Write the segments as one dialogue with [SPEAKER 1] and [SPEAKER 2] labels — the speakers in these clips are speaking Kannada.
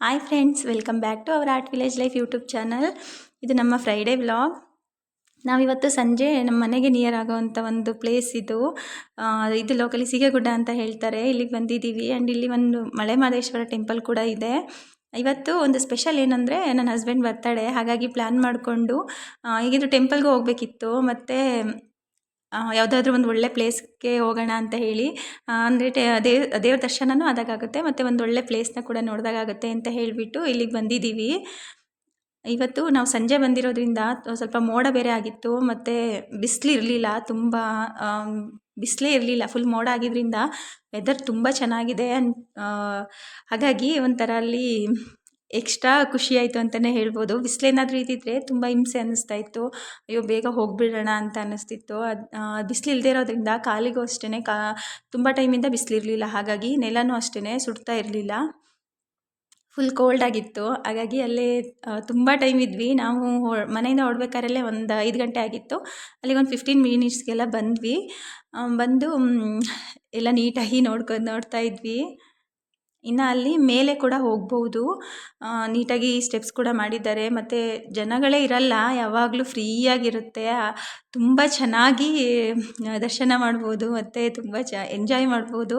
[SPEAKER 1] Hi friends welcome back to our art village life YouTube channel ಇದು ನಮ್ಮ ಫ್ರೈಡೇ ವ್ಲಾಗ್ ನಾವಿವತ್ತು ಸಂಜೆ ನಮ್ಮ ಮನೆಗೆ ನಿಯರ್ ಆಗೋವಂಥ ಒಂದು ಪ್ಲೇಸ್ ಇದು. ಇದು ಲೋಕಲಿ ಸೀಗೆಗುಡ್ಡ ಅಂತ ಹೇಳ್ತಾರೆ. ಇಲ್ಲಿಗೆ ಬಂದಿದ್ದೀವಿ ಆ್ಯಂಡ್ ಇಲ್ಲಿ ಒಂದು ಮಳೆ ಮಹದೇಶ್ವರ ಟೆಂಪಲ್ ಕೂಡ ಇದೆ. ಇವತ್ತು ಒಂದು ಸ್ಪೆಷಲ್ ಏನಂದರೆ ನನ್ನ ಹಸ್ಬೆಂಡ್ ಬರ್ತಾಳೆ ಹಾಗಾಗಿ ಪ್ಲ್ಯಾನ್ ಮಾಡಿಕೊಂಡು ಈಗಿದು ಟೆಂಪಲ್ಗೂ ಹೋಗಬೇಕಿತ್ತು. ಮತ್ತು ಯಾವುದಾದ್ರೂ ಒಂದು ಒಳ್ಳೆ ಪ್ಲೇಸ್ಗೆ ಹೋಗೋಣ ಅಂತ ಹೇಳಿ ಅಂದರೆ ಟೆ ದೇವ್ ದೇವ್ರ ದರ್ಶನವೂ ಆದಾಗುತ್ತೆ ಮತ್ತು ಒಂದು ಒಳ್ಳೆ ಪ್ಲೇಸ್ನ ಕೂಡ ನೋಡಿದಾಗುತ್ತೆ ಅಂತ ಹೇಳಿಬಿಟ್ಟು ಇಲ್ಲಿಗೆ ಬಂದಿದ್ದೀವಿ. ಇವತ್ತು ನಾವು ಸಂಜೆ ಬಂದಿರೋದ್ರಿಂದ ಸ್ವಲ್ಪ ಮೋಡ ಬೇರೆ ಆಗಿತ್ತು, ಮತ್ತು ಬಿಸಿಲು ಇರಲಿಲ್ಲ, ತುಂಬ ಬಿಸಿಲೇ ಇರಲಿಲ್ಲ ಫುಲ್ ಮೋಡ ಆಗಿದ್ದರಿಂದ ವೆದರ್ ತುಂಬ ಚೆನ್ನಾಗಿದೆ ಹಾಗಾಗಿ ಒಂಥರ ಅಲ್ಲಿ ಎಕ್ಸ್ಟ್ರಾ ಖುಷಿ ಆಯಿತು ಅಂತಲೇ ಹೇಳ್ಬೋದು. ಬಿಸಿಲೇನಾದ್ರೂ ಇದ್ದಿದ್ರೆ ತುಂಬ ಹಿಂಸೆ ಅನ್ನಿಸ್ತಾ ಇತ್ತು. ಅಯ್ಯೋ, ಬೇಗ ಹೋಗಿಬಿಡೋಣ ಅಂತ ಅನ್ನಿಸ್ತಿತ್ತು. ಅದು ಬಿಸಿಲು ಇಲ್ಲದೆ ಇರೋದ್ರಿಂದ ಕಾಲಿಗೂ ಅಷ್ಟೇ ಕಾ, ತುಂಬ ಟೈಮಿಂದ ಬಿಸಿಲಿರಲಿಲ್ಲ. ಹಾಗಾಗಿ ನೆಲನೂ ಅಷ್ಟೇ ಸುಡ್ತಾ ಇರಲಿಲ್ಲ. ಫುಲ್ ಕೋಲ್ಡ್ ಆಗಿತ್ತು. ಹಾಗಾಗಿ ಅಲ್ಲೇ ತುಂಬ ಟೈಮ್ ಇದ್ವಿ. ನಾವು ಮನೆಯಿಂದ ಹೊರಡ್ಬೇಕಾದ್ರಲ್ಲೇ ಒಂದು ಐದು ಗಂಟೆ ಆಗಿತ್ತು. ಅಲ್ಲಿಗೆ ಒಂದು ಫಿಫ್ಟೀನ್ ಮಿನಿಟ್ಸ್ಗೆಲ್ಲ ಬಂದ್ವಿ. ಬಂದು ಎಲ್ಲ ನೀಟಾಗಿ ನೋಡ್ಕೊಂಡು ನೋಡ್ತಾ ಇದ್ವಿ. ಇನ್ನು ಅಲ್ಲಿ ಮೇಲೆ ಕೂಡ ಹೋಗ್ಬೋದು. ಆ, ನೀಟಾಗಿ ಸ್ಟೆಪ್ಸ್ ಕೂಡ ಮಾಡಿದ್ದಾರೆ. ಮತ್ತು ಜನಗಳೇ ಇರಲ್ಲ ಯಾವಾಗಲೂ ಫ್ರೀಯಾಗಿರುತ್ತೆ. ತುಂಬ ಚೆನ್ನಾಗಿ ದರ್ಶನ ಮಾಡ್ಬೋದು. ಮತ್ತು ತುಂಬ ಚ ಎಂಜಾಯ್ ಮಾಡ್ಬೋದು.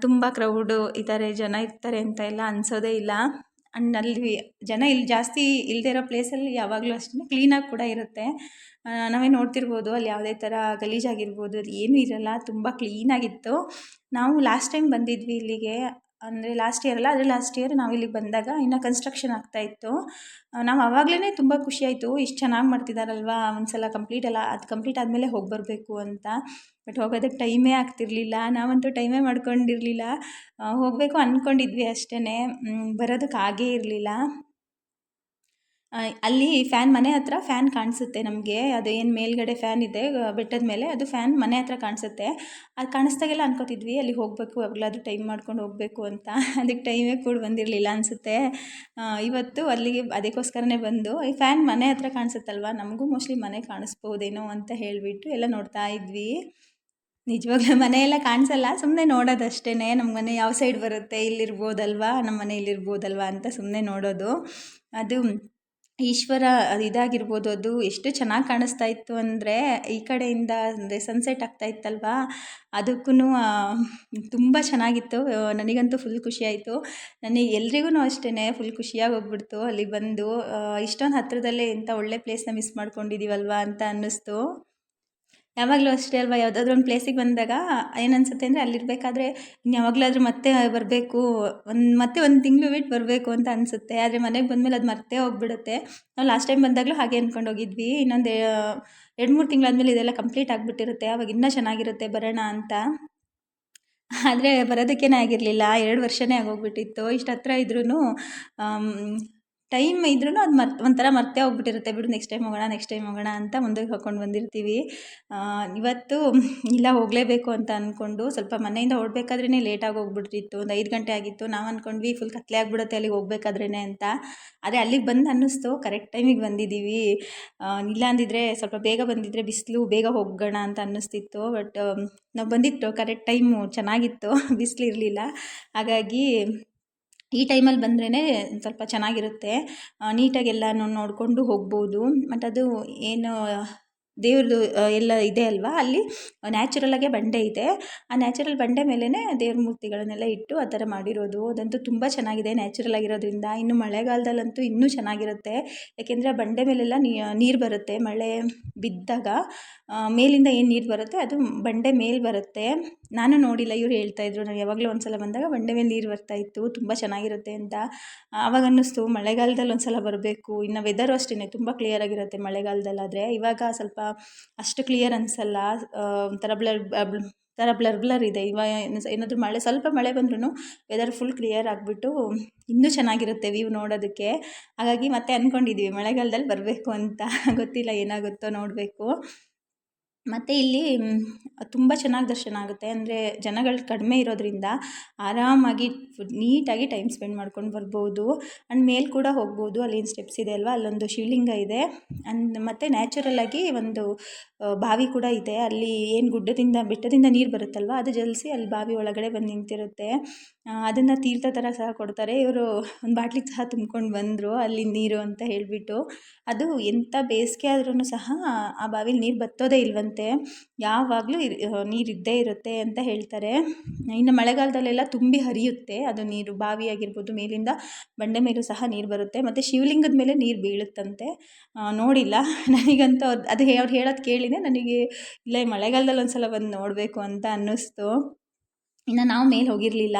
[SPEAKER 1] ತುಂಬ ಕ್ರೌಡು ಇದ್ದಾರೆ ಜನ ಇರ್ತಾರೆ ಅಂತ ಎಲ್ಲ ಅನಿಸೋದೇ ಇಲ್ಲ. ಆ್ಯಂಡ್ ಅಲ್ಲಿ ಜನ ಇಲ್ಲಿ ಜಾಸ್ತಿ ಇಲ್ಲದೇ ಇರೋ ಪ್ಲೇಸಲ್ಲಿ ಯಾವಾಗಲೂ ಅಷ್ಟೇ ಕ್ಲೀನಾಗಿ ಕೂಡ ಇರುತ್ತೆ. ನಾವೇ ನೋಡ್ತಿರ್ಬೋದು ಅಲ್ಲಿ ಯಾವುದೇ ಥರ ಗಲೀಜಾಗಿರ್ಬೋದು ಅದು ಏನೂ ಇರಲ್ಲ. ತುಂಬ ಕ್ಲೀನಾಗಿತ್ತು ನಾವು ಲಾಸ್ಟ್ ಟೈಮ್ ಬಂದಿದ್ವಿ ಇಲ್ಲಿಗೆ. ಅಂದರೆ ಲಾಸ್ಟ್ ಇಯರ್ ಅಲ್ಲ, ಅದೇ ಲಾಸ್ಟ್ ಇಯರ್ ನಾವು ಇಲ್ಲಿಗೆ ಬಂದಾಗ ಇನ್ನು ಕನ್ಸ್ಟ್ರಕ್ಷನ್ ಆಗ್ತಾಯಿತ್ತು ನಾವು ಆವಾಗಲೇ ತುಂಬ ಖುಷಿಯಾಯಿತು ಇಷ್ಟು ಚೆನ್ನಾಗಿ ಮಾಡ್ತಿದ್ದಾರಲ್ವಾ ಒಂದು ಸಲ ಕಂಪ್ಲೀಟ್ ಅಲ್ಲ ಅದು ಕಂಪ್ಲೀಟ್ ಆದಮೇಲೆ ಹೋಗಿ ಬರಬೇಕು ಅಂತ. ಬಟ್ ಹೋಗೋದಕ್ಕೆ ಟೈಮೇ ಆಗ್ತಿರ್ಲಿಲ್ಲ. ನಾವಂತೂ ಟೈಮೇ ಮಾಡ್ಕೊಂಡಿರಲಿಲ್ಲ. ಹೋಗಬೇಕು ಅಂದ್ಕೊಂಡಿದ್ವಿ ಅಷ್ಟೇ ಬರೋದಕ್ಕೆ ಆಗೇ ಇರಲಿಲ್ಲ. ಅಲ್ಲಿ ಫ್ಯಾನ್ ಮನೆ ಹತ್ರ ಫ್ಯಾನ್ ಕಾಣಿಸುತ್ತೆ ನಮಗೆ. ಅದು ಏನು ಮೇಲ್ಗಡೆ ಫ್ಯಾನ್ ಇದೆ ಬೆಟ್ಟದ ಮೇಲೆ ಅದು ಫ್ಯಾನ್ ಮನೆ ಹತ್ರ ಕಾಣಿಸುತ್ತೆ. ಅದು ಕಾಣಿಸ್ದಾಗೆಲ್ಲ ಅನ್ಕೋತಿದ್ವಿ, ಅಲ್ಲಿ ಹೋಗಬೇಕು ಯಾವಾಗಲಾದ್ರೂ ಟೈಮ್ ಮಾಡ್ಕೊಂಡು ಹೋಗಬೇಕು ಅಂತ. ಅದಕ್ಕೆ ಟೈಮೇ ಕೂಡ ಬಂದಿರಲಿಲ್ಲ ಅನಿಸುತ್ತೆ. ಇವತ್ತು ಅಲ್ಲಿಗೆ ಅದಕ್ಕೋಸ್ಕರನೇ ಬಂದು, ಈ ಫ್ಯಾನ್ ಮನೆ ಹತ್ರ ಕಾಣಿಸುತ್ತಲ್ವ, ನಮಗೂ ಮೋಸ್ಟ್ಲಿ ಮನೆ ಕಾಣಿಸ್ಬೋದೇನೋ ಅಂತ ಹೇಳಿಬಿಟ್ಟು ಎಲ್ಲ ನೋಡ್ತಾ ಇದ್ವಿ. ನಿಜವಾಗ್ಲೂ ಮನೆಯೆಲ್ಲ ಕಾಣಿಸಲ್ಲ ಸುಮ್ಮನೆ ನೋಡೋದಷ್ಟೇ ನಮ್ಮ ಮನೆ ಯಾವ ಸೈಡ್ ಬರುತ್ತೆ, ಇಲ್ಲಿರ್ಬೋದಲ್ವಾ ನಮ್ಮ ಮನೆ ಇಲ್ಲಿರ್ಬೋದಲ್ವಾ ಅಂತ ಸುಮ್ಮನೆ ನೋಡೋದು. ಅದು ಈಶ್ವರ ಇದಾಗಿರ್ಬೋದು, ಅದು ಎಷ್ಟು ಚೆನ್ನಾಗಿ ಕಾಣಿಸ್ತಾ ಇತ್ತು ಅಂದರೆ ಈ ಕಡೆಯಿಂದ ಅಂದರೆ ಸನ್ಸೆಟ್ ಆಗ್ತಾ ಇತ್ತಲ್ವಾ? ಅದಕ್ಕೂ ತುಂಬ ಚೆನ್ನಾಗಿತ್ತು. ನನಗಂತೂ ಫುಲ್ ಖುಷಿಯಾಯಿತು ನನಗೆ ಎಲ್ರಿಗೂ ಅಷ್ಟೇ ಫುಲ್ ಖುಷಿಯಾಗಿ ಹೋಗ್ಬಿಡ್ತು. ಅಲ್ಲಿ ಬಂದು ಇಷ್ಟೊಂದು ಹತ್ತಿರದಲ್ಲೇ ಇಂಥ ಒಳ್ಳೆ ಪ್ಲೇಸ್ನ ಮಿಸ್ ಮಾಡ್ಕೊಂಡಿದ್ದೀವಲ್ವಾ ಅಂತ ಅನ್ನಿಸ್ತು. ಯಾವಾಗಲೂ ಅಷ್ಟೇ ಅಲ್ವಾ? ಯಾವುದಾದ್ರೂ ಒಂದು ಪ್ಲೇಸಿಗೆ ಬಂದಾಗ ಏನನ್ಸುತ್ತೆ ಅಂದರೆ ಅಲ್ಲಿರಬೇಕಾದ್ರೆ ಇನ್ನು ಯಾವಾಗಲಾದ್ರೂ ಮತ್ತೆ ಬರಬೇಕು. ಒಂದು, ಮತ್ತೆ ಒಂದು ತಿಂಗಳು ಬಿಟ್ಟು ಬರಬೇಕು ಅಂತ ಅನಿಸುತ್ತೆ. ಆದರೆ ಮನೆಗೆ ಬಂದಮೇಲೆ ಅದು ಮರ್ತೇ ಹೋಗ್ಬಿಡುತ್ತೆ. ನಾವು ಲಾಸ್ಟ್ ಟೈಮ್ ಬಂದಾಗಲೂ ಹಾಗೆ ಅಂದ್ಕೊಂಡು ಹೋಗಿದ್ವಿ. ಇನ್ನೊಂದು ಎರಡು, ಮೂರು ತಿಂಗಳಾದ್ಮೇಲೆ ಇದೆಲ್ಲ ಕಂಪ್ಲೀಟ್ ಆಗಿಬಿಟ್ಟಿರುತ್ತೆ. ಅವಾಗ ಇನ್ನೂ ಚೆನ್ನಾಗಿರುತ್ತೆ ಬರೋಣ ಅಂತ. ಆದರೆ ಬರೋದಕ್ಕೇನೆ ಆಗಿರಲಿಲ್ಲ. ಎರಡು ವರ್ಷನೇ ಆಗೋಗ್ಬಿಟ್ಟಿತ್ತು. ಇಷ್ಟು ಹತ್ರ ಇದ್ರೂ ಟೈಮ್ ಇದ್ರೂ ಅದು ಮರ್ ಒಂಥರ ಮರ್ತೇ ಹೋಗ್ಬಿಟ್ಟಿರುತ್ತೆ. ಬಿಡು ನೆಕ್ಸ್ಟ್ ಟೈಮ್ ಹೋಗೋಣ ನೆಕ್ಸ್ಟ್ ಟೈಮ್ ಹೋಗೋಣ ಅಂತ ಮುಂದಕ್ಕೆ ಹಾಕ್ಕೊಂಡು ಬಂದಿರ್ತೀವಿ. ಇವತ್ತು ಇಲ್ಲ, ಹೋಗಲೇಬೇಕು ಅಂತ ಅಂದ್ಕೊಂಡು ಸ್ವಲ್ಪ ಮನೆಯಿಂದ ಹೊರಡ್ಬೇಕಾದ್ರೇ ಲೇಟಾಗಿ ಹೋಗ್ಬಿಟ್ಟಿತ್ತು. ಒಂದು ಐದು ಗಂಟೆ ಆಗಿತ್ತು. ನಾವು ಅಂದ್ಕೊಂಡ್ವಿ ಫುಲ್ ಕತ್ಲೆ ಆಗಿಬಿಡುತ್ತೆ ಅಲ್ಲಿಗೆ ಹೋಗ್ಬೇಕಾದ್ರೇ ಅಂತ. ಆದರೆ ಅಲ್ಲಿಗೆ ಬಂದು ಅನ್ನಿಸ್ತು. ಕರೆಕ್ಟ್ ಟೈಮಿಗೆ ಬಂದಿದ್ದೀವಿ ಇಲ್ಲ ಅಂದಿದ್ರೆ ಸ್ವಲ್ಪ ಬೇಗ ಬಂದಿದ್ದರೆ ಬಿಸಿಲು, ಬೇಗ ಹೋಗೋಣ ಅಂತ ಅನ್ನಿಸ್ತಿತ್ತು. ಬಟ್ ನಾವು ಬಂದಿತ್ತು. ಕರೆಕ್ಟ್ ಟೈಮು ಚೆನ್ನಾಗಿತ್ತು. ಬಿಸಿಲು ಇರಲಿಲ್ಲ. ಹಾಗಾಗಿ ಈ ಟೈಮಲ್ಲಿ ಬಂದ್ರೇ ಸ್ವಲ್ಪ ಚೆನ್ನಾಗಿರುತ್ತೆ. ನೀಟಾಗಿ ಎಲ್ಲನೂ ನೋಡಿಕೊಂಡು ಹೋಗ್ಬೋದು. ಮತ್ತು ಅದು ಏನು ದೇವ್ರದ್ದು ಎಲ್ಲ ಇದೆ ಅಲ್ವಾ? ಅಲ್ಲಿ ನ್ಯಾಚುರಲಾಗೆ ಬಂಡೆ ಇದೆ. ಆ ನ್ಯಾಚುರಲ್ ಬಂಡೆ ಮೇಲೇ ದೇವ್ರ ಮೂರ್ತಿಗಳನ್ನೆಲ್ಲ ಇಟ್ಟು ಆ ಥರ ಮಾಡಿರೋದು. ಅದಂತೂ ತುಂಬ ಚೆನ್ನಾಗಿದೆ ನ್ಯಾಚುರಲ್ ಆಗಿರೋದ್ರಿಂದ. ಇನ್ನು ಮಳೆಗಾಲದಲ್ಲಂತೂ ಇನ್ನೂ ಚೆನ್ನಾಗಿರುತ್ತೆ. ಯಾಕೆಂದರೆ ಬಂಡೆ ಮೇಲೆಲ್ಲ ನೀರು ಬರುತ್ತೆ. ಮಳೆ ಬಿದ್ದಾಗ ಮೇಲಿಂದ ಏನು ನೀರು ಬರುತ್ತೆ? ಅದು ಬಂಡೆ ಮೇಲೆ ಬರುತ್ತೆ. ನಾನು ನೋಡಿಲ್ಲ, ಇವ್ರು ಹೇಳ್ತಾಯಿದ್ರು ನಾವು ಯಾವಾಗಲೂ ಒಂದು ಸಲ ಬಂದಾಗ ಬಂಡೆ ಮೇಲೆ ನೀರು ಬರ್ತಾ ಇತ್ತು. ತುಂಬ ಚೆನ್ನಾಗಿರುತ್ತೆ ಅಂತ. ಆವಾಗ ಅನ್ನಿಸ್ತು, ಮಳೆಗಾಲದಲ್ಲಿ ಒಂದು ಸಲ ಬರಬೇಕು. ಇನ್ನು ವೆದರು ಅಷ್ಟೇ ತುಂಬ ಕ್ಲಿಯರ್ ಆಗಿರುತ್ತೆ ಮಳೆಗಾಲದಲ್ಲಾದರೆ. ಇವಾಗ ಸ್ವಲ್ಪ ಅಷ್ಟು ಕ್ಲಿಯರ್ ಅನಿಸಲ್ಲ. ಒಂಥರ ಬ್ಲರ್ ಥರ ಬ್ಲರ್ ಬ್ಲರ್ ಇದೆ. ಇವಾಗ ಏನಾದರೂ ಮಳೆ, ಸ್ವಲ್ಪ ಮಳೆ ಬಂದ್ರೂ ವೆದರ್ ಫುಲ್ ಕ್ಲಿಯರ್ ಆಗಿಬಿಟ್ಟು ಇನ್ನೂ ಚೆನ್ನಾಗಿರುತ್ತೆ ವ್ಯೂ ನೋಡೋದಕ್ಕೆ. ಹಾಗಾಗಿ ಮತ್ತೆ ಅಂದ್ಕೊಂಡಿದ್ದೀವಿ ಮಳೆಗಾಲದಲ್ಲಿ ಬರಬೇಕು ಅಂತ. ಗೊತ್ತಿಲ್ಲ ಏನಾಗುತ್ತೋ ನೋಡಬೇಕು. ಮತ್ತು ಇಲ್ಲಿ ತುಂಬ ಚೆನ್ನಾಗಿ ದರ್ಶನ ಆಗುತ್ತೆ. ಅಂದರೆ ಜನಗಳು ಕಡಿಮೆ ಇರೋದರಿಂದ ಆರಾಮಾಗಿ ನೀಟಾಗಿ ಟೈಮ್ ಸ್ಪೆಂಡ್ ಮಾಡ್ಕೊಂಡು ಬರ್ಬೋದು. ಆ್ಯಂಡ್ ಮೇಲೆ ಕೂಡ ಹೋಗ್ಬೋದು. ಅಲ್ಲಿನ ಸ್ಟೆಪ್ಸ್ ಇದೆ ಅಲ್ವಾ? ಅಲ್ಲೊಂದು ಶಿವಲಿಂಗ ಇದೆ. ಅಂಡ್ ಮತ್ತು ನ್ಯಾಚುರಲ್ಲಾಗಿ ಒಂದು ಬಾವಿ ಕೂಡ ಇದೆ. ಅಲ್ಲಿ ಏನು ಗುಡ್ಡದಿಂದ, ಬೆಟ್ಟದಿಂದ ನೀರು ಬರುತ್ತಲ್ವ? ಅದು ಜಲಿಸಿ ಅಲ್ಲಿ ಬಾವಿ ಒಳಗಡೆ ಬಂದು ನಿಂತಿರುತ್ತೆ. ಅದನ್ನು ತೀರ್ಥ ಥರ ಸಹ ಕೊಡ್ತಾರೆ. ಇವರು ಒಂದು ಬಾಟ್ಲಿಗೆ ಸಹ ತುಂಬ್ಕೊಂಡು ಬಂದರು ಅಲ್ಲಿ ನೀರು ಅಂತ ಹೇಳಿಬಿಟ್ಟು. ಅದು ಎಂಥ ಬೇಸಿಗೆ ಆದ್ರೂ ಸಹ ಆ ಬಾವಿಲಿ ನೀರು ಬತ್ತೋದೇ ಇಲ್ಲವಂತೆ ಯಾವಾಗಲೂ ನೀರು ಇದ್ದೇ ಇರುತ್ತೆ ಅಂತ ಹೇಳ್ತಾರೆ. ಇನ್ನು ಮಳೆಗಾಲದಲ್ಲೆಲ್ಲ ತುಂಬಿ ಹರಿಯುತ್ತೆ. ಅದು ನೀರು ಬಾವಿ ಆಗಿರ್ಬೋದು ಮೇಲಿಂದ ಬಂಡೆ ಮೇಲೂ ಸಹ ನೀರು ಬರುತ್ತೆ. ಮತ್ತು ಶಿವಲಿಂಗದ ಮೇಲೆ ನೀರು ಬೀಳುತ್ತಂತೆ. ನೋಡಿಲ್ಲ. ನನಗಂತೂ ಅದು ಅದು ಅವ್ರು ಹೇಳೋದು ಕೇಳಿದೆ ನನಗೆ, ಇಲ್ಲ, ಈ ಮಳೆಗಾಲದಲ್ಲಿ ಒಂದು ಸಲ ಬಂದು ನೋಡಬೇಕು ಅಂತ ಅನ್ನಿಸ್ತು. ಇನ್ನು ನಾವು ಮೇಲೆ ಹೋಗಿರಲಿಲ್ಲ.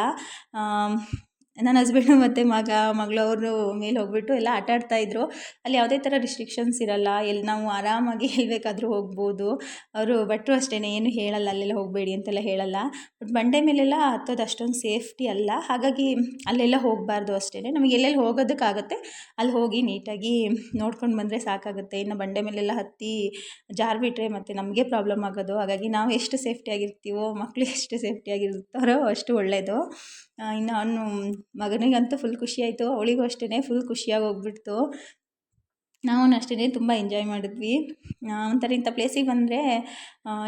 [SPEAKER 1] ನನ್ನ ಹಸ್ಬೆಂಡು ಮತ್ತು ಮಗ, ಮಗಳು ಅವರು ಮೇಲೆ ಹೋಗಿಬಿಟ್ಟು ಎಲ್ಲ ಆಟ ಆಡ್ತಾಯಿದ್ರು ಅಲ್ಲಿ ಯಾವುದೇ ಥರ ರಿಸ್ಟ್ರಿಕ್ಷನ್ಸ್ ಇರೋಲ್ಲ. ಎಲ್ಲಿ ನಾವು ಆರಾಮಾಗಿ ಎಲ್ಲಿ ಬೇಕಾದರೂ ಹೋಗ್ಬೋದು. ಅವರು ಭಟ್ರು ಅಷ್ಟೇ ಏನು ಹೇಳಲ್ಲ, ಅಲ್ಲೆಲ್ಲ ಹೋಗಬೇಡಿ ಅಂತೆಲ್ಲ ಹೇಳಲ್ಲ. ಬಟ್ ಬಂಡೆ ಮೇಲೆಲ್ಲ ಹತ್ತೋದು ಅಷ್ಟೊಂದು ಸೇಫ್ಟಿ ಅಲ್ಲ. ಹಾಗಾಗಿ ಅಲ್ಲೆಲ್ಲ ಹೋಗಬಾರ್ದು ಅಷ್ಟೇ ನಮಗೆ ಎಲ್ಲೆಲ್ಲಿ ಹೋಗೋದಕ್ಕಾಗತ್ತೆ, ಅಲ್ಲಿ ಹೋಗಿ ನೀಟಾಗಿ ನೋಡ್ಕೊಂಡು ಬಂದರೆ ಸಾಕಾಗುತ್ತೆ. ಇನ್ನು ಬಂಡೆ ಮೇಲೆಲ್ಲ ಹತ್ತಿ ಜಾರ್ಬಿಟ್ರೆ ಮತ್ತು ನಮಗೆ ಪ್ರಾಬ್ಲಮ್ ಆಗೋದು. ಹಾಗಾಗಿ ನಾವು ಎಷ್ಟು ಸೇಫ್ಟಿಯಾಗಿರ್ತೀವೋ ಮಕ್ಕಳು ಎಷ್ಟು ಸೇಫ್ಟಿಯಾಗಿರ್ತಾರೋ ಅಷ್ಟು ಒಳ್ಳೆಯದು ಇನ್ನು ಅವನು ಮಗನಿಗಂತೂ ಫುಲ್ ಖುಷಿ ಆಯಿತು ಅವಳಿಗೂ ಅಷ್ಟೇ ಫುಲ್ ಖುಷಿಯಾಗಿ ಹೋಗ್ಬಿಡ್ತು. ನಾವು ಅಷ್ಟೇ ತುಂಬ ಎಂಜಾಯ್ ಮಾಡಿದ್ವಿ. ಒಂಥರ ಇಂಥ ಪ್ಲೇಸಿಗೆ ಬಂದರೆ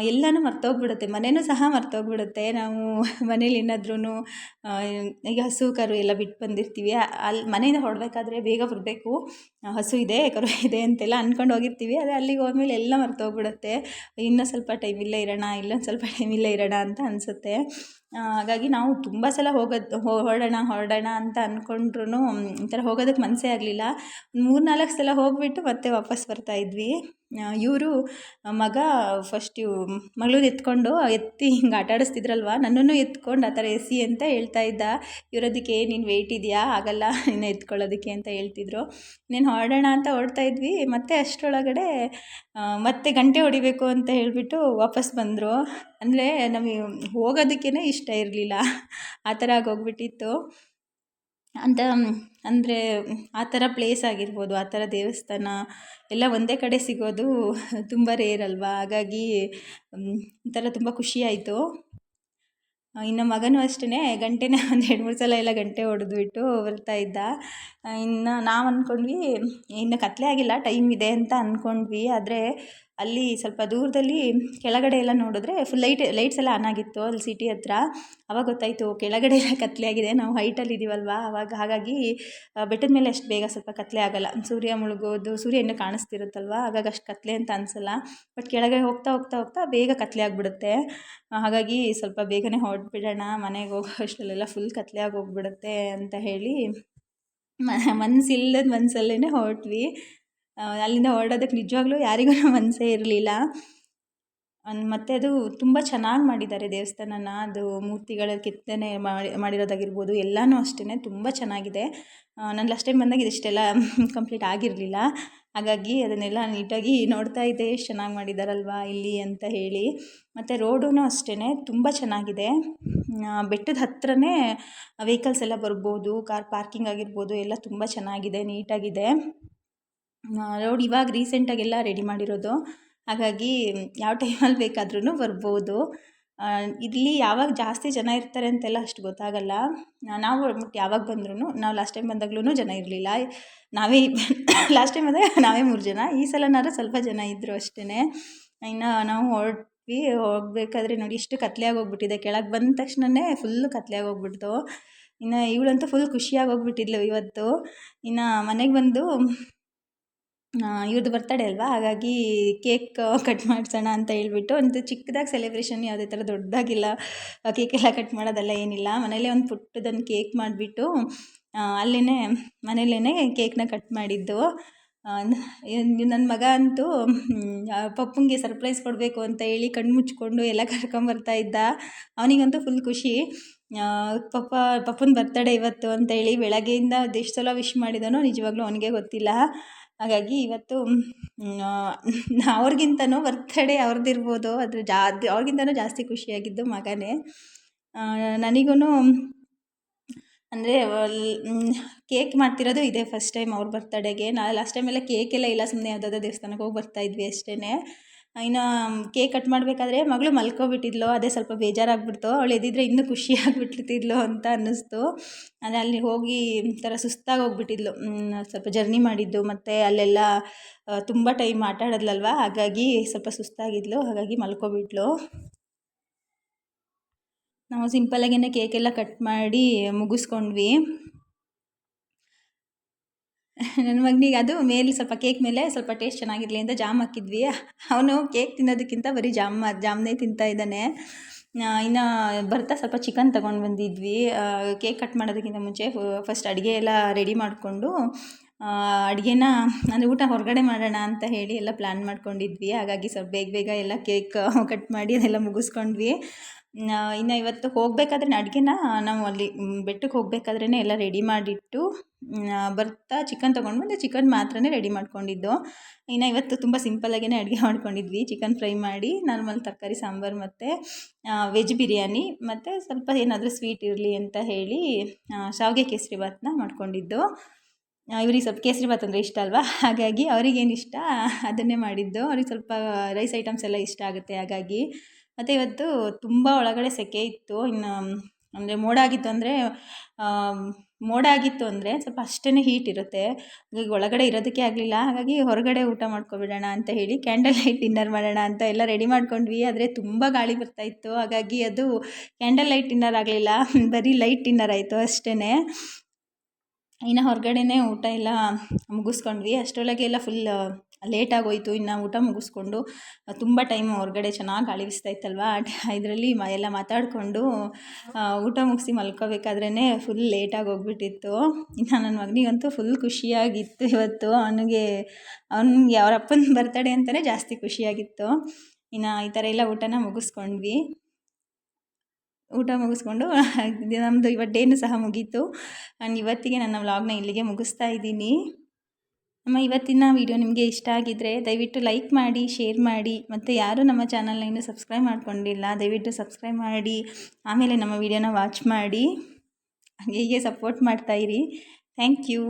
[SPEAKER 1] ಎಲ್ಲನೂ ಮರ್ತೋಗ್ಬಿಡುತ್ತೆ. ಮನೆಯೂ ಸಹ ಮರ್ತೋಗ್ಬಿಡುತ್ತೆ. ನಾವು ಮನೇಲಿ ಏನಾದ್ರೂ ಈಗ ಹಸು, ಕರು ಎಲ್ಲ ಬಿಟ್ಟು ಬಂದಿರ್ತೀವಿ. ಅಲ್ಲಿ ಮನೆಯಿಂದ ಹೊಡಬೇಕಾದ್ರೆ ಬೇಗ ಬರಬೇಕು. ಹಸು ಇದೆ, ಕರು ಇದೆ ಅಂತೆಲ್ಲ ಅಂದ್ಕೊಂಡು ಹೋಗಿರ್ತೀವಿ. ಅದೇ ಅಲ್ಲಿಗೆ ಹೋದ್ಮೇಲೆ ಎಲ್ಲ ಮರ್ತೋಗ್ಬಿಡುತ್ತೆ. ಇನ್ನೂ ಸ್ವಲ್ಪ ಟೈಮ್ ಇಲ್ಲೇ ಇರೋಣ, ಇಲ್ಲೊಂದು ಸ್ವಲ್ಪ ಟೈಮ್ ಇಲ್ಲೇ ಇರೋಣ ಅಂತ ಅನಿಸುತ್ತೆ. ಹಾಗಾಗಿ ನಾವು ತುಂಬ ಸಲ ಹೋಗೋದು ಹೊರಡೋಣ ಹೊರಡೋಣ ಅಂತ ಅಂದ್ಕೊಂಡ್ರು ಒಂಥರ ಹೋಗೋದಕ್ಕೆ ಮನಸ್ಸೇ ಆಗಲಿಲ್ಲ. ಮೂರು ನಾಲ್ಕು ಸಲ ಹೋಗಿಬಿಟ್ಟು ಮತ್ತೆ ವಾಪಸ್ ಬರ್ತಾ ಇದ್ವಿ. ಇವರು ಮಗ ಫಸ್ಟ್ ಇವ್ ಮಗಳನ್ನ ಎತ್ಕೊಂಡು ಎತ್ತಿ ಹಿಂಗೆ ಆಟ ಆಡಿಸ್ತಿದ್ರಲ್ವ? ನನ್ನನ್ನು ಎತ್ಕೊಂಡು ಆ ಥರ ಎಸಿ ಅಂತ ಹೇಳ್ತಾ ಇದ್ದ. ಇರೋದಕ್ಕೆ ನೀನು ವೆಯ್ಟ್ ಇದೆಯಾ? ಆಗಲ್ಲ ನಿನ್ನ ಎತ್ಕೊಳ್ಳೋದಕ್ಕೆ ಅಂತ ಹೇಳ್ತಿದ್ರು. ನೀನು ಹೊರಡೋಣ ಅಂತ ಹೊರಡ್ತಾ ಇದ್ವಿ. ಮತ್ತೆ ಅಷ್ಟರೊಳಗಡೆ ಮತ್ತೆ ಗಂಟೆ ಹೊಡಿಬೇಕು ಅಂತ ಹೇಳಿಬಿಟ್ಟು ವಾಪಸ್ ಬಂದರು. ಅಂದರೆ ನಮಗೆ ಹೋಗೋದಕ್ಕೇ ಇಷ್ಟ ಇರಲಿಲ್ಲ. ಆ ಥರ ಆಗೋಗ್ಬಿಟ್ಟಿತ್ತು. ಅಂತ ಅಂದರೆ ಆ ಥರ ಪ್ಲೇಸ್ ಆಗಿರ್ಬೋದು, ಆ ಥರ ದೇವಸ್ಥಾನ ಎಲ್ಲ ಒಂದೇ ಕಡೆ ಸಿಗೋದು ತುಂಬ ರೇರ್ ಅಲ್ವಾ? ಹಾಗಾಗಿ ಒಂಥರ ತುಂಬ ಖುಷಿ ಆಯಿತು. ಇನ್ನು ಮಗನೂ ಅಷ್ಟೇ ಗಂಟೆನೇ ಒಂದು ಎರಡು ಮೂರು ಸಲ ಎಲ್ಲ ಗಂಟೆ ಹೊಡೆದ್ಬಿಟ್ಟು ಇದ್ದ. ಇನ್ನು ನಾವು ಅಂದ್ಕೊಂಡ್ವಿ ಇನ್ನು ಕತ್ತಲೆ ಆಗಿಲ್ಲ ಟೈಮ್ ಇದೆ ಅಂತ ಅಂದ್ಕೊಂಡ್ವಿ ಆದರೆ ಅಲ್ಲಿ ಸ್ವಲ್ಪ ದೂರದಲ್ಲಿ ಕೆಳಗಡೆ ಎಲ್ಲ ನೋಡಿದ್ರೆ ಫುಲ್ ಲೈಟ್ ಲೈಟ್ಸ್ ಎಲ್ಲ ಆನ್ ಆಗಿತ್ತು ಅಲ್ಲಿ ಸಿಟಿ ಹತ್ರ. ಅವಾಗ ಗೊತ್ತಾಯಿತು ಕೆಳಗಡೆ ಎಲ್ಲ ಕತ್ತಲೆ ಆಗಿದೆ. ನಾವು ಹೈಟಲ್ಲಿ ಇದ್ದೀವಲ್ವಾ ಅವಾಗ ಹಾಗಾಗಿ ಬೆಟ್ಟದ ಮೇಲೆ ಅಷ್ಟು ಬೇಗ ಸ್ವಲ್ಪ ಕತ್ತಲೆ ಆಗೋಲ್ಲ. ಸೂರ್ಯ ಮುಳುಗೋದು, ಸೂರ್ಯ ಇನ್ನೂ ಕಾಣಿಸ್ತಿರುತ್ತಲ್ವ? ಹಾಗಾಗಿ ಅಷ್ಟು ಕತ್ತಲೆ ಅಂತ ಅನಿಸಲ್ಲ. ಬಟ್ ಕೆಳಗಡೆ ಹೋಗ್ತಾ ಹೋಗ್ತಾ ಹೋಗ್ತಾ ಬೇಗ ಕತ್ತಲೆ ಆಗಿಬಿಡುತ್ತೆ. ಹಾಗಾಗಿ ಸ್ವಲ್ಪ ಬೇಗನೆ ಹೊರಟ್ಬಿಡೋಣ. ಮನೆಗೆ ಹೋಗೋ ಅಷ್ಟರಲ್ಲೆಲ್ಲ ಫುಲ್ ಕತ್ತಲೆ ಆಗಿ ಹೋಗ್ಬಿಡುತ್ತೆ ಅಂತ ಹೇಳಿ ಮನಸ್ಸಿಲ್ಲದ ಮನಸ್ಸಲ್ಲೇ ಹೊರಟ್ವಿ. ಅಲ್ಲಿಂದ ಹೊರಡೋದಕ್ಕೆ ನಿಜವಾಗ್ಲೂ ಯಾರಿಗೂ ಮನಸ್ಸೇ ಇರಲಿಲ್ಲ. ಮತ್ತು ಅದು ತುಂಬ ಚೆನ್ನಾಗಿ ಮಾಡಿದ್ದಾರೆ ದೇವಸ್ಥಾನನ. ಅದು ಮೂರ್ತಿಗಳ ಕೆತ್ತನೆ ಮಾಡಿ, ಮಾಡಿರೋದಾಗಿರ್ಬೋದು, ಎಲ್ಲನೂ ಅಷ್ಟೇ ತುಂಬ ಚೆನ್ನಾಗಿದೆ. ನಾನು ಲಾಸ್ಟ್ ಟೈಮ್ ಬಂದಾಗ ಇದಿಷ್ಟೆಲ್ಲ ಕಂಪ್ಲೀಟ್ ಆಗಿರಲಿಲ್ಲ. ಹಾಗಾಗಿ ಅದನ್ನೆಲ್ಲ ನೀಟಾಗಿ ನೋಡ್ತಾ ಇದ್ದೆ, ಎಷ್ಟು ಚೆನ್ನಾಗಿ ಮಾಡಿದ್ದಾರಲ್ವಾ ಇಲ್ಲಿ ಅಂತ ಹೇಳಿ. ಮತ್ತು ರೋಡೂ ಅಷ್ಟೇ ತುಂಬ ಚೆನ್ನಾಗಿದೆ. ಬೆಟ್ಟದ ಹತ್ರನೇ ವೆಹಿಕಲ್ಸ್ ಎಲ್ಲ ಬರ್ಬೋದು, ಕಾರ್ ಪಾರ್ಕಿಂಗ್ ಆಗಿರ್ಬೋದು, ಎಲ್ಲ ತುಂಬ ಚೆನ್ನಾಗಿದೆ, ನೀಟಾಗಿದೆ. ರೋಡ್ ಇವಾಗ ರೀಸೆಂಟಾಗೆಲ್ಲ ರೆಡಿ ಮಾಡಿರೋದು. ಹಾಗಾಗಿ ಯಾವ ಟೈಮಲ್ಲಿ ಬೇಕಾದ್ರೂ ಬರ್ಬೋದು. ಇಲ್ಲಿ ಯಾವಾಗ ಜಾಸ್ತಿ ಜನ ಇರ್ತಾರೆ ಅಂತೆಲ್ಲ ಅಷ್ಟು ಗೊತ್ತಾಗಲ್ಲ. ನಾವು ಯಾವಾಗ ಬಂದ್ರೂ ನಾವು ಲಾಸ್ಟ್ ಟೈಮ್ ಬಂದಾಗ್ಲೂ ಜನ ಇರಲಿಲ್ಲ. ನಾವೇ ಲಾಸ್ಟ್ ಟೈಮ್ ಬಂದಾಗ ನಾವೇ ಮೂರು ಜನ. ಈ ಸಲನಾದ್ರೂ ಸ್ವಲ್ಪ ಜನ ಇದ್ದರು ಅಷ್ಟೇ ಇನ್ನು ನಾವು ಹೊರಟ್ವಿ. ಹೋಗಬೇಕಾದ್ರೆ ನೋಡಿ, ಇಷ್ಟು ಕತ್ಲೆಯಾಗಿ ಹೋಗ್ಬಿಟ್ಟಿದೆ ಕೆಳಗೆ ಬಂದ ತಕ್ಷಣವೇ ಫುಲ್ಲು ಕತ್ಲೆಯಾಗಿ ಹೋಗ್ಬಿಡ್ತು ಇನ್ನು ಇವಳಂತೂ ಫುಲ್ ಖುಷಿಯಾಗಿ ಹೋಗ್ಬಿಟ್ಟಿದ್ಲು ಇವತ್ತು. ಇನ್ನು ಮನೆಗೆ ಬಂದು ಇವ್ರದ್ದು ಬರ್ತಡೇ ಅಲ್ವಾ? ಹಾಗಾಗಿ ಕೇಕ್ ಕಟ್ ಮಾಡಿಸೋಣ ಅಂತ ಹೇಳ್ಬಿಟ್ಟು ಒಂದು ಚಿಕ್ಕದಾಗಿ ಸೆಲೆಬ್ರೇಷನ್ ಯಾವುದೇ ಥರ ದೊಡ್ಡದಾಗಿಲ್ಲ. ಕೇಕೆಲ್ಲ ಕಟ್ ಮಾಡೋದೆಲ್ಲ ಏನಿಲ್ಲ. ಮನೇಲೇ ಒಂದು ಪುಟ್ಟದೊಂದು ಕೇಕ್ ಮಾಡಿಬಿಟ್ಟು ಅಲ್ಲೇ ಮನೇಲೇ ಕೇಕ್ನ ಕಟ್ ಮಾಡಿದ್ದು. ನನ್ನ ಮಗ ಅಂತೂ ಪಪ್ಪಂಗೆ ಸರ್ಪ್ರೈಸ್ ಕೊಡಬೇಕು ಅಂತ ಹೇಳಿ ಕಣ್ಣು ಮುಚ್ಕೊಂಡು ಎಲ್ಲ ಕರ್ಕೊಂಬರ್ತಾ ಇದ್ದ. ಅವನಿಗಂತೂ ಫುಲ್ ಖುಷಿ. ಪಪ್ಪ, ಪಪ್ಪನ ಬರ್ತಡೇ ಇವತ್ತು ಅಂತ ಹೇಳಿ ಬೆಳಗ್ಗೆಯಿಂದ ಅದೆಷ್ಟು ಸಲ ವಿಶ್ ಮಾಡಿದನೋ ನಿಜವಾಗ್ಲೂ ಅವನಿಗೆ ಗೊತ್ತಿಲ್ಲ. ಹಾಗಾಗಿ ಇವತ್ತು ಅವ್ರಿಗಿಂತನೂ ಬರ್ತಡೇ ಅವ್ರದ್ದಿರ್ಬೋದು ಅದು ಜಾ ಅವ್ರಿಗಿಂತನೂ ಜಾಸ್ತಿ ಖುಷಿಯಾಗಿದ್ದು ಮಗನೇ. ನನಗೂ ಅಂದರೆ ಕೇಕ್ ಮಾಡ್ತಿರೋದು ಇದೇ ಫಸ್ಟ್ ಟೈಮ್ ಅವ್ರ ಬರ್ತಡೇಗೆ ನಾ ಲಾಸ್ಟ್ ಟೈಮೆಲ್ಲ ಕೇಕೆಲ್ಲ ಇಲ್ಲ ಸುಮ್ಮನೆ ಯಾವುದಾದ್ರು ದೇವಸ್ಥಾನಕ್ಕೆ ಹೋಗಿ ಬರ್ತಾಯಿದ್ವಿ ಅಷ್ಟೇ ಇನ್ನು ಕೇಕ್ ಕಟ್ ಮಾಡಬೇಕಾದ್ರೆ ಮಗಳು ಮಲ್ಕೊಬಿಟ್ಟಿದ್ಲು, ಅದೇ ಸ್ವಲ್ಪ ಬೇಜಾರಾಗ್ಬಿಡ್ತು. ಅವಳು ಎದ್ದಿದ್ರೆ ಇನ್ನೂ ಖುಷಿಯಾಗ್ಬಿಟ್ಟಿರ್ತಿದ್ಲು ಅಂತ ಅನ್ನಿಸ್ತು. ಅದೇ ಅಲ್ಲಿ ಹೋಗಿ ಒಂಥರ ಸುಸ್ತಾಗಿ ಹೋಗ್ಬಿಟ್ಟಿದ್ಲು. ಸ್ವಲ್ಪ ಜರ್ನಿ ಮಾಡಿದ್ದು, ಮತ್ತು ಅಲ್ಲೆಲ್ಲ ತುಂಬ ಟೈಮ್ ಆಟ ಆಡಿದ್ಲಲ್ವ? ಹಾಗಾಗಿ ಸ್ವಲ್ಪ ಸುಸ್ತಾಗಿದ್ಲು, ಹಾಗಾಗಿ ಮಲ್ಕೊಬಿಟ್ಲು. ನಾವು ಸಿಂಪಲ್ಲಾಗೇ ಕೇಕೆಲ್ಲ ಕಟ್ ಮಾಡಿ ಮುಗಿಸ್ಕೊಂಡ್ವಿ. ನನ್ನ ಮಗನಿಗೆ ಅದು ಮೇಲೆ ಸ್ವಲ್ಪ ಕೇಕ್ ಮೇಲೆ ಸ್ವಲ್ಪ ಟೇಸ್ಟ್ ಚೆನ್ನಾಗಿರಲಿ ಅಂತ ಜಾಮ್ ಹಾಕಿದ್ವಿ. ಅವನು ಕೇಕ್ ತಿನ್ನೋದಕ್ಕಿಂತ ಬರೀ ಜಾಮ್, ಜಾಮ್ನೇ ತಿಂತಾ ಇದ್ದಾನೆ. ಇನ್ನು ಬರ್ತಾ ಸ್ವಲ್ಪ ಚಿಕನ್ ತಗೊಂಡು ಬಂದಿದ್ವಿ. ಕೇಕ್ ಕಟ್ ಮಾಡೋದಕ್ಕಿಂತ ಮುಂಚೆ ಫಸ್ಟ್ ಅಡುಗೆ ಎಲ್ಲ ರೆಡಿ ಮಾಡಿಕೊಂಡು ಅಡುಗೆನ ಅಂದರೆ ಊಟ ಹೊರಗಡೆ ಮಾಡೋಣ ಅಂತ ಹೇಳಿ ಎಲ್ಲ ಪ್ಲ್ಯಾನ್ ಮಾಡ್ಕೊಂಡಿದ್ವಿ. ಹಾಗಾಗಿ ಸ್ವಲ್ಪ ಬೇಗ ಬೇಗ ಎಲ್ಲ ಕೇಕ್ ಕಟ್ ಮಾಡಿ ಅದೆಲ್ಲ ಮುಗಿಸ್ಕೊಂಡ್ವಿ. ಇನ್ನು ಇವತ್ತು ಹೋಗಬೇಕಾದ್ರೆ ಅಡುಗೆನ ನಾವು ಅಲ್ಲಿ ಬೆಟ್ಟಕ್ಕೆ ಹೋಗಬೇಕಾದ್ರೇ ಎಲ್ಲ ರೆಡಿ ಮಾಡಿಟ್ಟು ಬರ್ತಾ ಚಿಕನ್ ತೊಗೊಂಡು ಬಂದು ಚಿಕನ್ ಮಾತ್ರನೇ ರೆಡಿ ಮಾಡ್ಕೊಂಡಿದ್ದು. ಇನ್ನು ಇವತ್ತು ತುಂಬ ಸಿಂಪಲ್ಲಾಗೇ ಅಡುಗೆ ಮಾಡ್ಕೊಂಡಿದ್ವಿ. ಚಿಕನ್ ಫ್ರೈ ಮಾಡಿ ನಾರ್ಮಲ್ ತರಕಾರಿ, ಸಾಂಬಾರು ಮತ್ತು ವೆಜ್ ಬಿರಿಯಾನಿ ಮತ್ತು ಸ್ವಲ್ಪ ಏನಾದರೂ ಸ್ವೀಟ್ ಇರಲಿ ಅಂತ ಹೇಳಿ ಶಾವಿಗೆ ಕೇಸರಿ ಭಾತ್ನ ಮಾಡ್ಕೊಂಡಿದ್ದು. ಇವ್ರಿಗೆ ಸ್ವಲ್ಪ ಕೇಸರಿ ಭಾತ್ ಅಂದರೆ ಇಷ್ಟ ಅಲ್ವಾ? ಹಾಗಾಗಿ ಅವ್ರಿಗೇನು ಇಷ್ಟ? ಅದನ್ನೇ ಮಾಡಿದ್ದು. ಅವ್ರಿಗೆ ಸ್ವಲ್ಪ ರೈಸ್ ಐಟಮ್ಸ್ ಎಲ್ಲ ಇಷ್ಟ ಆಗುತ್ತೆ. ಹಾಗಾಗಿ ಮತ್ತು ಇವತ್ತು ತುಂಬ ಒಳಗಡೆ ಸೆಕೆ ಇತ್ತು. ಇನ್ನು, ಅಂದರೆ ಮೋಡ ಆಗಿತ್ತು ಅಂದರೆ ಮೋಡ ಆಗಿತ್ತು ಅಂದರೆ ಸ್ವಲ್ಪ ಅಷ್ಟೇ ಹೀಟ್ ಇರುತ್ತೆ. ಹಾಗಾಗಿ ಒಳಗಡೆ ಇರೋದಕ್ಕೆ ಆಗಲಿಲ್ಲ. ಹಾಗಾಗಿ ಹೊರಗಡೆ ಊಟ ಮಾಡ್ಕೊಬಿಡೋಣ ಅಂತ ಹೇಳಿ ಕ್ಯಾಂಡಲ್ ಲೈಟ್ ಡಿನ್ನರ್ ಮಾಡೋಣ ಅಂತ ಎಲ್ಲ ರೆಡಿ ಮಾಡ್ಕೊಂಡ್ವಿ. ಆದರೆ ತುಂಬ ಗಾಳಿ ಬರ್ತಾಯಿತ್ತು ಹಾಗಾಗಿ ಅದು ಕ್ಯಾಂಡಲ್ ಲೈಟ್ ಡಿನ್ನರ್ ಆಗಲಿಲ್ಲ. ಬರೀ ಲೈಟ್ ಡಿನ್ನರ್ ಆಯಿತು ಅಷ್ಟೇ ಇನ್ನು ಹೊರಗಡೆನೇ ಊಟ ಎಲ್ಲ ಮುಗಿಸ್ಕೊಂಡ್ವಿ. ಅಷ್ಟರೊಳಗೆ ಎಲ್ಲ ಫುಲ್ ಲೇಟಾಗೋಯಿತು, ಇನ್ನು ಊಟ ಮುಗಿಸ್ಕೊಂಡು, ತುಂಬ ಟೈಮ್ ಹೊರಗಡೆ ಚೆನ್ನಾಗಿ ಗಾಳಿ ಇತ್ತಲ್ವಾ? ಇದರಲ್ಲಿ ಮ, ಎಲ್ಲ ಮಾತಾಡಿಕೊಂಡು ಊಟ ಮುಗಿಸಿ ಮಲ್ಕೋಬೇಕಾದ್ರೇ ಫುಲ್ ಲೇಟಾಗಿ ಹೋಗ್ಬಿಟ್ಟಿತ್ತು. ಇನ್ನು ನನ್ನ ಮಗನಿಗಂತೂ ಫುಲ್ ಖುಷಿಯಾಗಿತ್ತು ಇವತ್ತು. ಅವನಿಗೆ, ಅವ್ನಿಗೆ ಅವ್ರ ಅಪ್ಪನ ಬರ್ತಡೆ ಅಂತಲೇ ಜಾಸ್ತಿ ಖುಷಿಯಾಗಿತ್ತು. ಇನ್ನು ಈ ಥರ ಎಲ್ಲ ಊಟನ ಮುಗಿಸ್ಕೊಂಡ್ವಿ. ಊಟ ಮುಗಿಸ್ಕೊಂಡು ನಮ್ಮದು ಇವತ್ತು ಡೇನು ಸಹ ಮುಗೀತು. ನಾನು ಇವತ್ತಿಗೆ ನನ್ನ ವ್ಲಾಗ್ನ ಇಲ್ಲಿಗೆ ಮುಗಿಸ್ತಾ ಇದ್ದೀನಿ. ನಮ್ಮ ಇವತ್ತಿನ ವಿಡಿಯೋ ನಿಮಗೆ ಇಷ್ಟ ಆಗಿದ್ದರೆ ದಯವಿಟ್ಟು ಲೈಕ್ ಮಾಡಿ, ಶೇರ್ ಮಾಡಿ ಮತ್ತು ಯಾರು ನಮ್ಮ ಚಾನಲ್ನ ಇನ್ನೂ ಸಬ್ಸ್ಕ್ರೈಬ್ ಮಾಡ್ಕೊಂಡಿಲ್ಲ, ದಯವಿಟ್ಟು ಸಬ್ಸ್ಕ್ರೈಬ್ ಮಾಡಿ, ಆಮೇಲೆ ನಮ್ಮ ವೀಡಿಯೋನ ವಾಚ್ ಮಾಡಿ, ಹೀಗೆ ಸಪೋರ್ಟ್ ಮಾಡ್ತಾಯಿರಿ ಥ್ಯಾಂಕ್ ಯು.